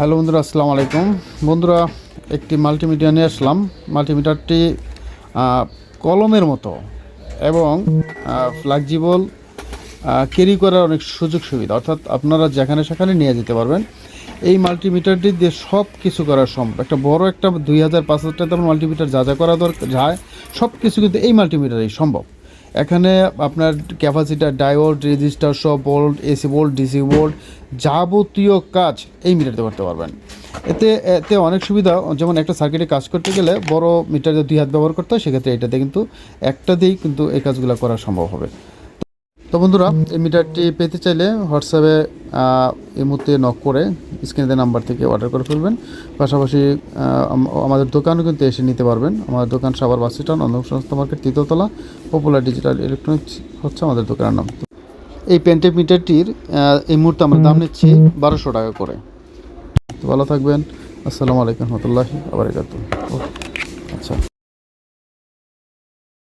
Hello বন্ধুরা, আসসালামু আলাইকুম। বন্ধুরা, একটি মাল্টিমিডিয়া নিয়ে আসলাম। মাল্টিমিটারটি কলমের মতো এবং ফ্লেক্সিবল ক্যারি করার অনেক সুযোগ সুবিধা। অর্থাৎ আপনারা যেখানে সেখানে নিয়ে যেতে পারবেন। এই মাল্টিমিটারটি দিয়ে সব কিছু করা সম্ভব। একটা বড় একটা দুই হাজার, পাঁচ হাজার টাকা মাল্টিমিটার যা যা করা দরকার যায় সব কিছু কিন্তু এই মাল্টিমিটারেই সম্ভব। এখানে আপনার ক্যাপাসিটার, ডায়োড, রেজিস্টার, সব volt, AC volt, DC volt যাবতীয় কাজ এই মিটারতে করতে পারবেন। এতে এতে অনেক সুবিধা, যেমন একটা সার্কিটে কাজ করতে গেলে বড় মিটার যদি দুই হাত ব্যবহার করতে হয়, সেক্ষেত্রে এটাতে কিন্তু একটা দিয়েই কিন্তু এই কাজগুলো করা সম্ভব হবে। তো বন্ধুরা, এই মিটারটি পেতে চাইলে হোয়াটসঅ্যাপে এই মুহূর্তে নক করে স্ক্রিনের নাম্বার থেকে অর্ডার করে ফেলবেন। পাশাপাশি আমাদের দোকানও কিন্তু এসে নিতে পারবেন। আমাদের দোকান সাবার অন্ধ সংস্থা মার্কেট তৃতীয়তলা পপুলার ডিজিটাল ইলেকট্রনিক্স হচ্ছে আমাদের দোকানের নাম। এই পেন্টেড মিটারটির এই মুহূর্তে আমরা দাম নিচ্ছি বারোশো টাকা করে। তো ভালো থাকবেন। আসসালামু আলাইকুম রহমতুল্লাহি আবরকাত আচ্ছা।